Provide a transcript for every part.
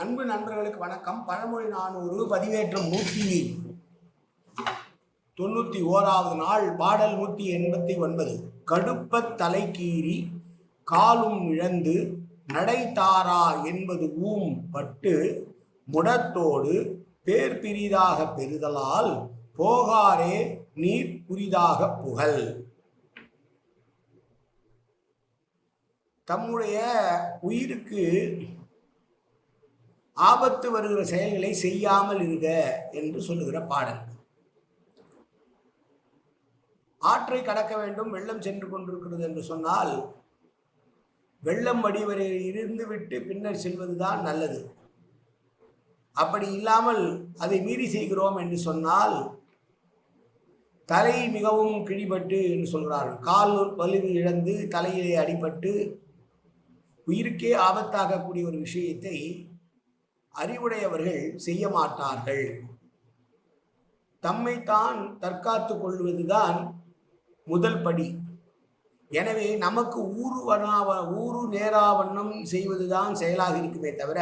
அன்பு நண்பர்களுக்கு வணக்கம். பழமொழி நானூறு பதிவேற்றம் நூற்றி தொண்ணூற்றி ஓராவது நாள் பாடல் நூற்றி எண்பத்தி ஒன்பது. கடுப்பத் தலைக்கீறி காலும் இழந்து நடைத்தாரா என்பது ஊம் பட்டு முடத்தோடு பேர் பிரிதாக பெறுதலால் போகாரே நீர் புரிதாக புகழ். தம்முடைய உயிருக்கு ஆபத்து வருகிற செயல்களை செய்யாமல் இருக்க என்று சொல்லுகிற பாடல். ஆற்றை கடக்க வேண்டும் வெள்ளம் சென்று கொண்டிருக்கிறது என்று சொன்னால் வெள்ளம் வடிவரை இருந்துவிட்டு பின்னர் செல்வதுதான் நல்லது. அப்படி இல்லாமல் அதை மீறி செய்கிறோம் என்று சொன்னால் தலை மிகவும் கிழிபட்டு என்று சொல்கிறார்கள். கால் வலிவு இழந்து தலையிலே அடிபட்டு உயிருக்கே ஆபத்தாகக்கூடிய ஒரு விஷயத்தை அறிவுடையவர்கள் செய்ய மாட்டார்கள் தம்மைத்தான் தற்காத்து கொள்வதுதான் முதல் படி. எனவே நமக்கு ஊரு வனாவ ஊரு நேராவண்ணம் செய்வதுதான் செயலாக இருக்குமே தவிர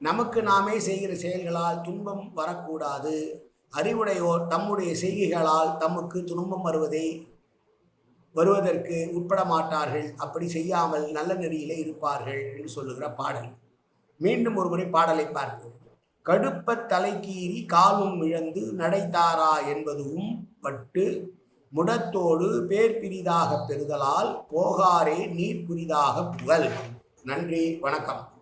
நமக்கு நாமே செய்கிற செயல்களால் துன்பம் வரக்கூடாது. அறிவுடையோர் தம்முடைய செய்கைகளால் தமக்கு துன்பம் வருவதை வருவதற்கு உட்பட மாட்டார்கள் அப்படி செய்யாமல் நல்ல நெறியிலே இருப்பார்கள் என்று சொல்லுகிற பாடல். மீண்டும் ஒருமுறை பாடலை பார்ப்போம். கடுப்ப தலைக்கீறி காலும் இழந்து நடைத்தாரா என்பதும் பட்டு முடத்தோடு பேர் பிரிதாக பெறுதலால் போகாரே நீர் புரிதாக புகழ். நன்றி வணக்கம்.